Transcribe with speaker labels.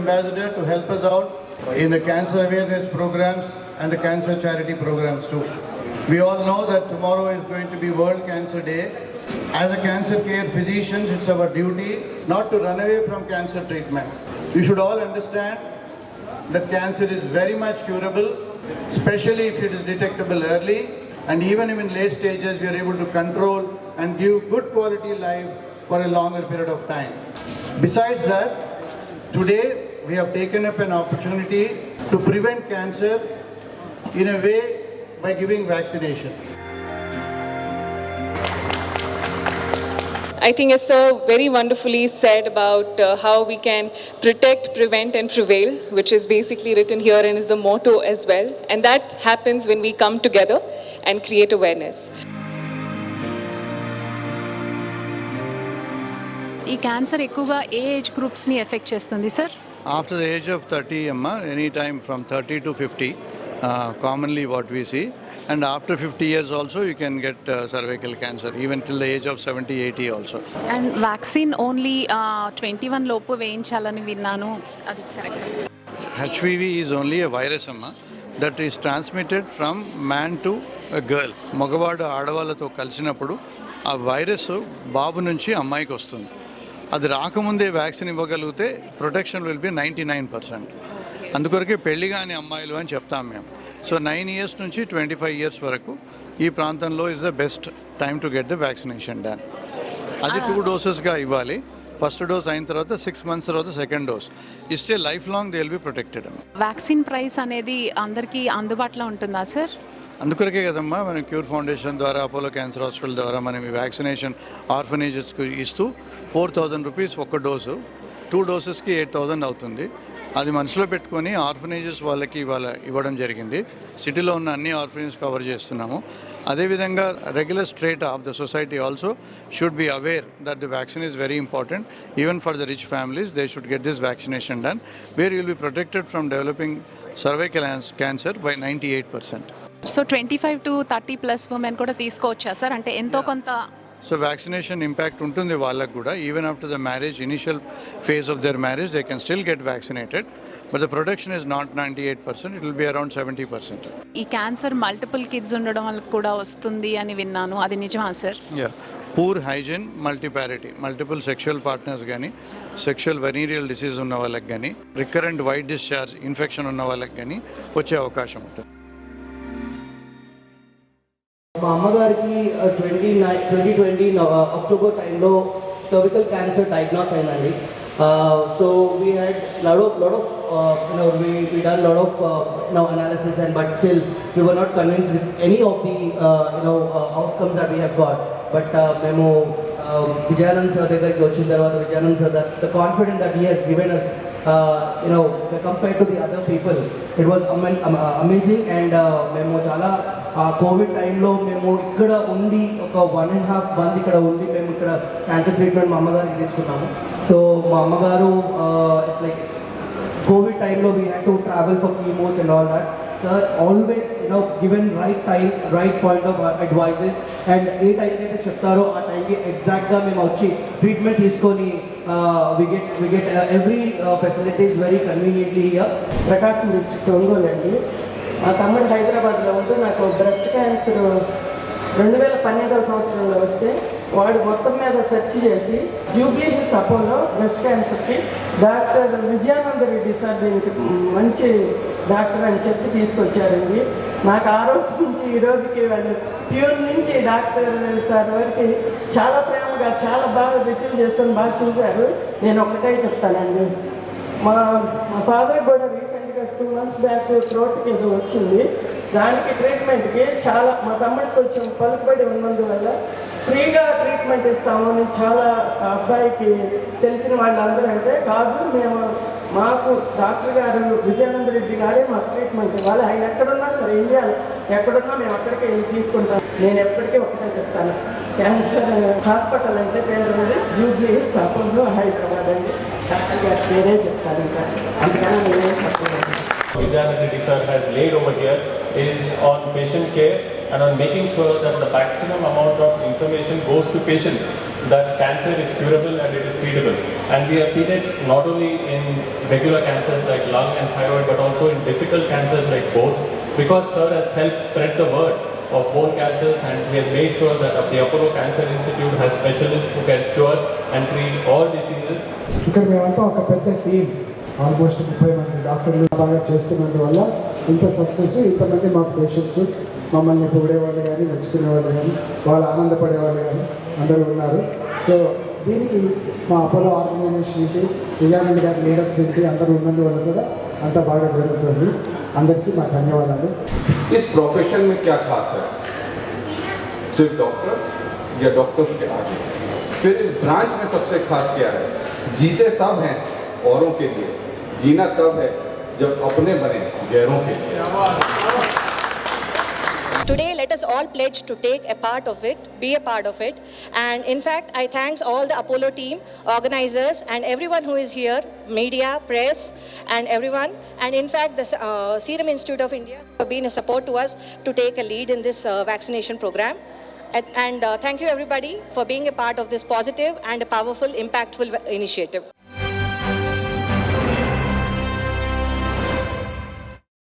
Speaker 1: ambassador to help us out in the cancer awareness programs and the cancer charity programs too. We all know that tomorrow is going to be World Cancer Day. As a cancer care physicians, it's our duty not to run away from cancer treatment. We should all understand that cancer is very much curable, especially if it is detectable early. And even in late stages, we are able to control and give good quality life for a longer period of time. Besides that, today we have taken up an opportunity to prevent cancer in a way by giving vaccination.
Speaker 2: I think Esther very wonderfully said about uh, how we can protect, prevent, and prevail, which is basically written here and is the motto as well. And that happens when we come together and create awareness.
Speaker 3: ఈ cancer ఎక్కువగా ఏ age గ్రూప్స్ని effect చేస్తుంది sir
Speaker 1: after the age of thirty అమ్మ any time from thirty to fifty commonly what we see and after fifty years also you can get cervical cancer even till the age of seventy eighty also
Speaker 3: and vaccine only twenty one లోపు వేయించాలని విన్నాను.
Speaker 1: HPV is only a virus అమ్మ that is transmitted from man to girl మగవాడు ఆడవాళ్ళతో కలిసినప్పుడు ఆ virus బాబు నుంచి అమ్మాయికి వస్తుంది. అది రాకముందే వ్యాక్సిన్ ఇవ్వగలిగితే protection will be ninety nine percent. అందుకొరకే పెళ్ళి కాని అమ్మాయిలు అని చెప్తాం మేము. సో నైన్ ఇయర్స్ నుంచి ట్వంటీ ఫైవ్ ఇయర్స్ వరకు ఈ ప్రాంతంలో is the best time to get the vaccination done. అది టూ డోసెస్గా ఇవ్వాలి. ఫస్ట్ డోస్ అయిన తర్వాత సిక్స్ మంత్స్ తర్వాత సెకండ్ డోస్. ఇస్తే life long they will be protected.
Speaker 3: Vaccine price అనేది అందరికీ అందుబాటులో ఉంటుందా సార్?
Speaker 1: అందుకొరకే కదమ్మా మనం క్యూర్ ఫౌండేషన్ ద్వారా అపోలో క్యాన్సర్ హాస్పిటల్ ద్వారా మనం ఈ వ్యాక్సినేషన్ ఆర్ఫనేజెస్కి ఇస్తూ ఫోర్ థౌజండ్ రూపీస్ ఒక్క డోసు టూ డోసెస్కి ఎయిట్ థౌజండ్ అవుతుంది. అది మనసులో పెట్టుకొని ఆర్ఫనేజెస్ వాళ్ళకి ఇవాళ ఇవ్వడం జరిగింది. సిటీలో ఉన్న అన్ని ఆర్ఫనేజెస్ కవర్ చేస్తున్నాము. అదేవిధంగా regular strata of the society also should be aware that the vaccine is very important even for the rich families they should get this vaccination done where will be protected from developing cervical cancer by ninety eight percent
Speaker 3: so twenty five to thirty plus women కూడా తీసుకోవచ్చా sir అంటే ఎంతో కొంత
Speaker 1: so vaccination impact ఉంటుంది వాళ్ళకు కూడా. Even after the marriage initial phase of their marriage they can still get vaccinated but the protection is not ninety eight percent it will be around seventy percent
Speaker 3: ఈ cancer multiple kids ఉండడం వల్ల కూడా వస్తుంది అని విన్నాను. అది నిజమా sir
Speaker 1: yeah poor hygiene multiparity multiple sexual partners కానీ సెక్షువల్ వెనీరియల్ డిసీజ్ ఉన్న వాళ్ళకి కానీ రికరెంట్ వైట్ డిశ్చార్జ్ ఇన్ఫెక్షన్ ఉన్న వాళ్ళకి కానీ వచ్చే అవకాశం ఉంటుంది.
Speaker 4: మా అమ్మగారికి twenty nine twenty twenty October టైంలో సర్వికల్ క్యాన్సర్ డయాగ్నోస్ అయిందండి so we had lot of lot of you know we we done lot of you know analysis and but still we were not convince with any of the you know outcomes that we have got but మేము Vijayanand sir దగ్గరికి వచ్చిన తర్వాత Vijayanand sir that the confident that he has given us you know compare to the other people it was amazing and మేము చాలా ఆ Covid టైంలో మేము ఇక్కడ ఉండి ఒక వన్ అండ్ హాఫ్ మంత్ ఇక్కడ ఉండి మేము ఇక్కడ క్యాన్సర్ ట్రీట్మెంట్ మా అమ్మగారికి తీసుకున్నాము. సో మా అమ్మగారు ఇట్స్ లైక్ కోవిడ్ టైంలో we had to travel for chemos and all that sir always you know given right time right point of advices and ఏ టైంకి అయితే చెప్తారో ఆ టైంకి ఎగ్జాక్ట్గా మేము వచ్చి ట్రీట్మెంట్ తీసుకొని we get we get every facilities very conveniently year
Speaker 5: Prakasam district Ongole అండి. మా తమ్ముడు హైదరాబాద్లో ఉంటూ నాకు బ్రెస్ట్ క్యాన్సర్ రెండు వేల పన్నెండవ సంవత్సరంలో వస్తే వాడు మొత్తం మీద సెర్చ్ చేసి జూబ్లీ హిల్స్ అపోలో బ్రెస్ట్ క్యాన్సర్కి డాక్టర్ విజయానంద రెడ్డి సార్ దీనికి మంచి డాక్టర్ అని చెప్పి తీసుకొచ్చారండి. నాకు ఆ రోజు నుంచి ఈ రోజుకి వాళ్ళు ప్యూర్ నుంచి డాక్టర్ సార్ వరకు చాలా ప్రేమగా చాలా బాగా రిసీవ్ చేసుకొని బాగా చూశారు. నేను ఒకటే చెప్తానండి. మా మా ఫాదర్ కూడా మంత్స్ బ్యాక్ థ్రోట్కి ఏదో వచ్చింది. దానికి ట్రీట్మెంట్కి చాలా మా తమ్ముడికి కొంచెం పలుకుబడి ఉన్నందువల్ల ఫ్రీగా ట్రీట్మెంట్ ఇస్తామని చాలా అబ్బాయికి తెలిసిన వాళ్ళందరూ అంటే కాదు మేము మాకు డాక్టర్ గారు విజయానంద రెడ్డి గారే మాకు ట్రీట్మెంట్ ఇవ్వాలి. ఆయన ఎక్కడున్నా సరే ఇండియాలో ఎక్కడున్నా మేము అక్కడికే వెళ్ళి తీసుకుంటాం. నేను ఎప్పటికీ ఒకటే చెప్తాను. క్యాన్సర్ హాస్పిటల్ అంటే పేరు ఉంది. జూబ్లీ హిల్స్ అపోలో హైదరాబాద్ అండి. డాక్టర్ గారి పేరే చెప్తాను ఇంకా. అందుకని నేనేం చెప్పలేదు
Speaker 6: Vijayan Reddy sir has laid over here is on patient care and on making sure that the maximum amount of information goes to patients that cancer is curable and it is treatable. And we have seen it not only in regular cancers like lung and thyroid but also in difficult cancers like both because sir has helped spread the word of bone cancers and he has made sure that the Apollo Cancer Institute has specialists who can cure and treat all diseases.
Speaker 7: Because we are a better team. Almost ముప్పై మంది డాక్టర్లు బాగా చేస్తున్నందువల్ల ఇంత success ఇంతమంది మాకు patients మమ్మల్ని పొగిడేవాళ్ళు కానీ మెచ్చుకునేవాళ్ళు కానీ వాళ్ళు ఆనందపడేవాళ్ళు కానీ అందరూ ఉన్నారు సో దీనికి మా అపోలో ఆర్గనైజేషన్ ఏంటి విజయానంద్ గారి లీడర్స్ ఏంటి అందరూ ఉన్నందువల్ల కూడా అంత బాగా జరుగుతుంది అందరికీ మా ధన్యవాదాలు
Speaker 8: इस प्रोफेशन में क्या खास है सिर्फ डॉक्टर्स या डॉक्टर्स के आगे फिर इस ब्रांच में सबसे खास क्या है जीते सब हैं औरों के लिए जीना तब है जब अपने बने गैरों के लिए
Speaker 9: Today, let us all pledge to take a part of it, be a part of it. And in fact, I thanks all the Apollo team, organizers, and everyone who is here, media, press, and everyone. And in fact, the uh, Serum Institute of India have been a support to us to take a lead in this uh, vaccination program. And, and uh, thank you everybody for being a part of this positive and a powerful, impactful initiative.